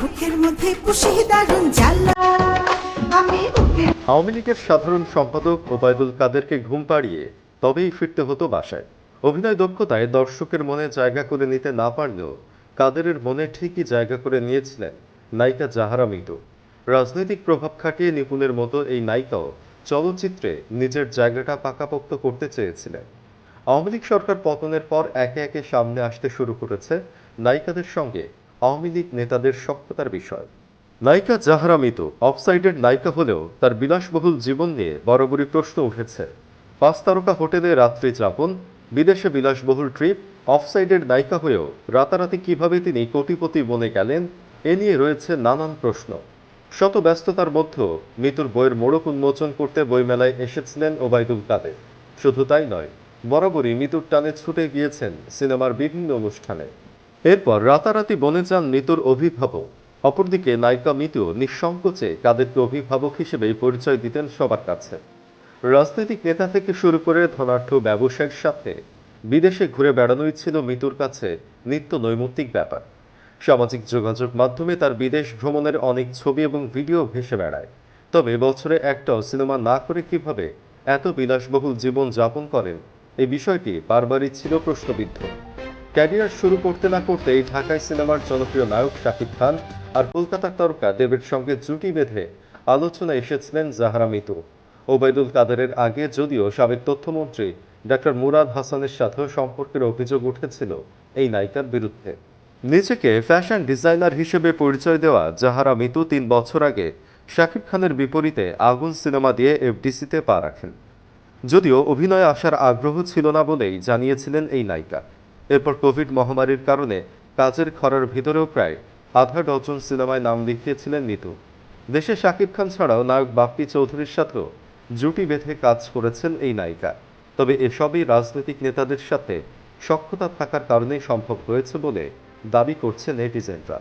বুকের মধ্যে পুষি দারুণ জ্বালা। আমি আওয়ামী লীগের সাধারণ সম্পাদক ওবায়দুল কাদেরকে ঘুম পাড়িয়ে তবেই ফিরতে হতো বাসায়। অভিনয় দক্ষতায় দর্শকের মনে জায়গা করে নিতে না পারলেও কাদেরের মনে ঠিকই জায়গা করে নিয়েছিলেন নায়িকা জাহারা মিতু। রাজনৈতিক প্রভাব খাটিয়ে নিপুণের মতো এই নায়িকাও চলচ্চিত্রে নিজের জায়গাটা পাকাপোক্ত করতে চেয়েছিলেন। আওয়ামী লীগ সরকার পতনের পর একে একে সামনে আসতে শুরু করেছে নায়িকাদের সঙ্গে আওয়ামী লীগ নেতাদের সক্ষতার বিষয়। নায়িকা জাহারা মিতু অফসাইডের নায়িকা হলেও তার বিলাসবহুল জীবন নিয়ে বরাবরই প্রশ্ন উঠেছে। পাঁচ তারকা হোটেলে রাত্রি যাপন, বিদেশে বিলাসবহুল ট্রিপ, অফসাইডের নায়িকা হয়েও রাতারাতি কীভাবে তিনি কোটিপতি বনে গেলেন, এ নিয়ে রয়েছে নানান প্রশ্ন। শত ব্যস্ততার মধ্যেও মিতুর বইয়ের মোড়ক উন্মোচন করতে বইমেলায় এসেছিলেন ওবায়দুল কাদের। শুধু তাই নয়, বরাবরই মিতুর টানে ছুটে গিয়েছেন সিনেমার বিভিন্ন অনুষ্ঠানে। এরপর রাতারাতি বনে যান নিতুর অভিভাবক। অপরদিকে নায়িকা মিতু নিঃসংকোচে কাদেরকে অভিভাবক হিসেবেই পরিচয় দিতেন সবার কাছে। রাজনৈতিক নেতা থেকে শুরু করে ধনাঢ্য ব্যবসায়ীর সাথে বিদেশে ঘুরে বেড়ানোই ছিল মিতুর কাছে নিত্য নৈমিত্তিক ব্যাপার। সামাজিক যোগাযোগ মাধ্যমে তার বিদেশ ভ্রমণের অনেক ছবি এবং ভিডিও ভেসে বেড়ায়। তবে বছরে একটাও সিনেমা না করে কীভাবে এত বিলাসবহুল জীবন যাপন করেন এই বিষয়টি বারবারই ছিল প্রশ্নবিদ্ধ। ক্যারিয়ার শুরু করতে না করতেই ঢাকায় সিনেমার জনপ্রিয় নায়ক শাকিব খান আর কলকাতার তারকা দেবের সঙ্গে জুটি বেঁধে আলোচনায় এসেছিলেন জাহারা মিতু। ওবায়দুল কাদেরের আগে যদিও সাবেক তথ্যমন্ত্রী ডাক্তার মুরাদ হাসানের সাথেও সম্পর্কের অভিযোগ উঠেছিল এই নায়িকার বিরুদ্ধে। নিজেকে ফ্যাশন ডিজাইনার হিসেবে পরিচয় দেওয়া জাহারা মিতু তিন বছর আগে শাকিব খানের বিপরীতে আগুন সিনেমা দিয়ে এফডিসিতে পা রাখেন। যদিও অভিনয়ে আসার আগ্রহ ছিল না বলেই জানিয়েছিলেন এই নায়িকা। এরপর কোভিড মহামারীর কারণে কাজের খরার ভিতরেও প্রায় আধা ডজন সিনেমায় নাম লিখিয়েছিলেন নিতু। দেশে শাকিব খান ছাড়াও নায়ক বাপ্পি চৌধুরীর সাথেও জুটি বেঁধে কাজ করেছেন এই নায়িকা। তবে এসবই রাজনৈতিক নেতাদের সাথে সক্ষতা থাকার কারণেই সম্ভব হয়েছে বলে দাবি করছে নেটিজেনরা।